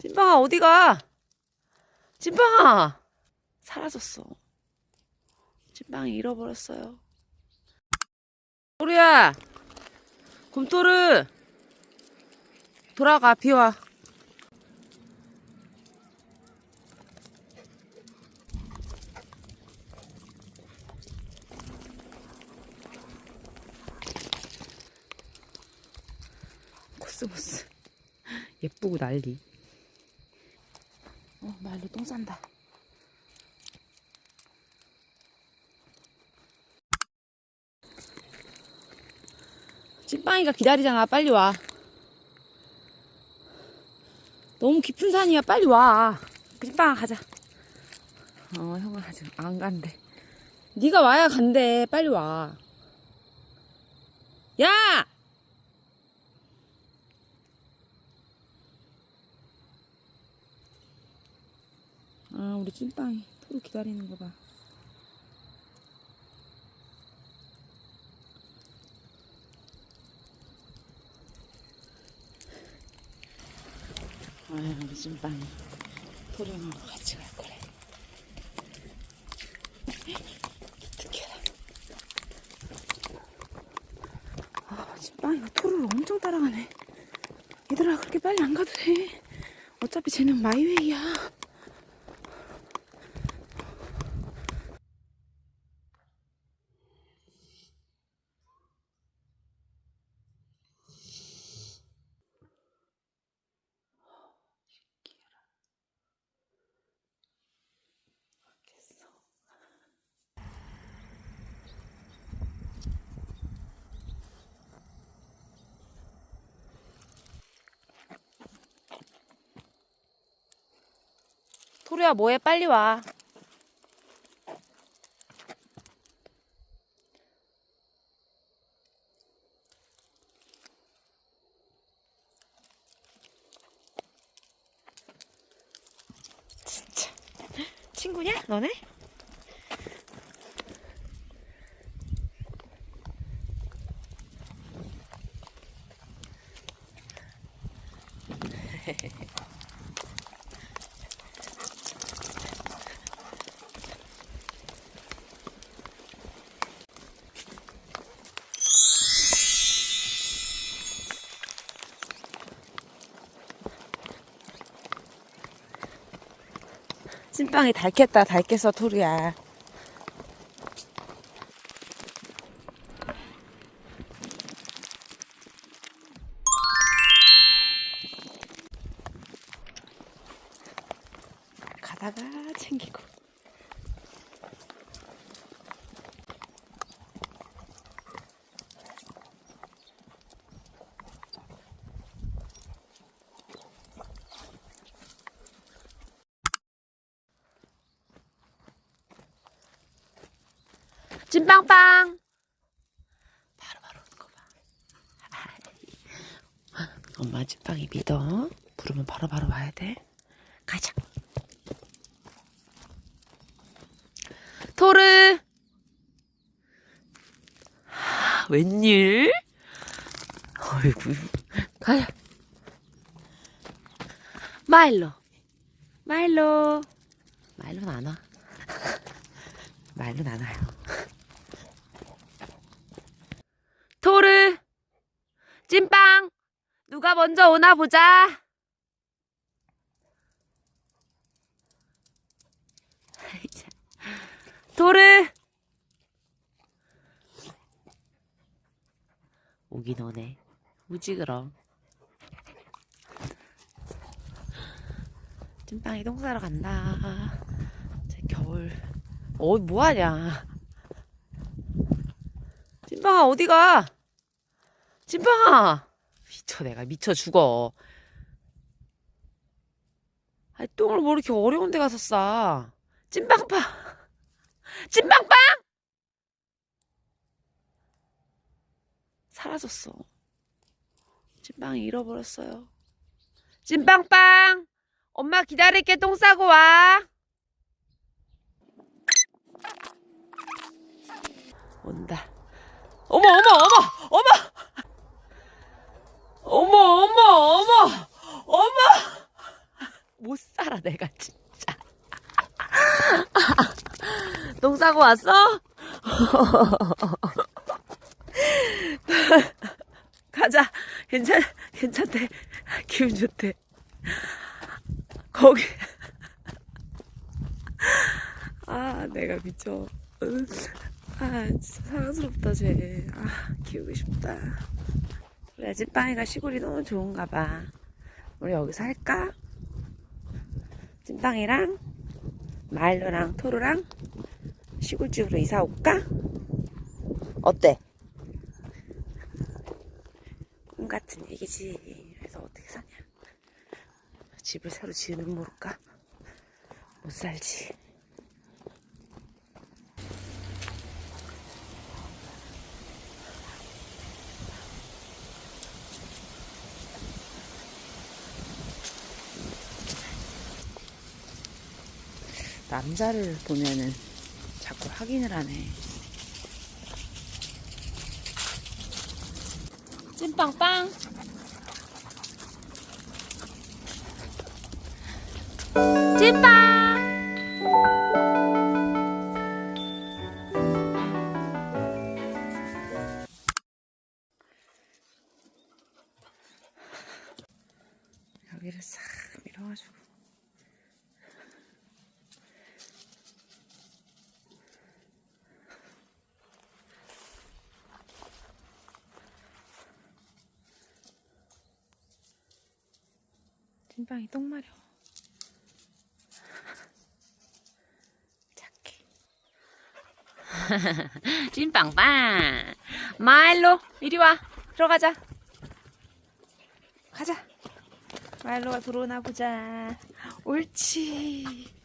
찐빵아 어디가? 찐빵아 사라졌어. 찐빵이 잃어버렸어요. 토르야, 곰토르 돌아가 비와. 코스모스 예쁘고 난리. 어 말로 똥 싼다. 찐빵이가 기다리잖아. 빨리 와. 너무 깊은 산이야. 빨리 와. 찐빵아 가자. 어 형은 아직 안 간대. 네가 와야 간대. 빨리 와. 야! 아 우리 찐빵이 토로 기다리는 거 봐. 아 우리 찐빵이 토리형하고 같이 갈 거래. 아 찐빵이가 토를 엄청 따라가네. 얘들아 그렇게 빨리 안 가도 돼. 어차피 쟤는 마이웨이야. 토리야 뭐해 빨리 와. 진짜 친구냐 너네? 찐빵이 닳겠다 닳겠어 토리야. 가다가 챙기고. 찐빵빵. 바로 바로 오는 거 봐. 엄마 찐빵이 믿어. 부르면 바로 바로 와야 돼. 가자. 토르. 하, 웬일? 어이구. 가자. 마일로. 마일로. 마일로는 안 와. 마일로는 안 와요. 토르. 찐빵. 누가 먼저 오나 보자. 자, 토르. 오긴 오네. 우지 그럼. 찐빵이 똥 싸러 간다. 제 겨울. 어, 뭐하냐. 찐빵아, 어디가? 찐빵아! 미쳐, 내가 미쳐 죽어. 아이, 똥을 뭐 이렇게 어려운 데 가서 싸. 찐빵빵! 찐빵빵! 사라졌어. 찐빵이 잃어버렸어요. 찐빵빵! 엄마 기다릴게 똥 싸고 와. 온다. 어머, 어머, 어머, 어머! 어머, 어머, 어머! 어머! 못 살아 내가 진짜. 똥 싸고 왔어? 가자. 괜찮 괜찮대. 기분 좋대. 거기. 아 내가 미쳐. 으. 아 진짜 사랑스럽다 쟤. 아 키우고 싶다. 그래 찐빵이가 시골이 너무 좋은가 봐. 우리 여기서 할까? 찐빵이랑 마일로랑 토르랑 시골집으로 이사 올까? 어때? 꿈 같은 얘기지. 그래서 어떻게 사냐? 집을 새로 지으면 모를까? 못 살지. 남자를 보면은 자꾸 확인을 하네. 찐빵빵. 찐빵. 여기를 싹 밀어가지고. 찐빵이 똥 마려. 착해. 찐빵빵. 마일로, 이리 와. 들어가자. 가자. 마일로가 들어오나 보자. 옳지.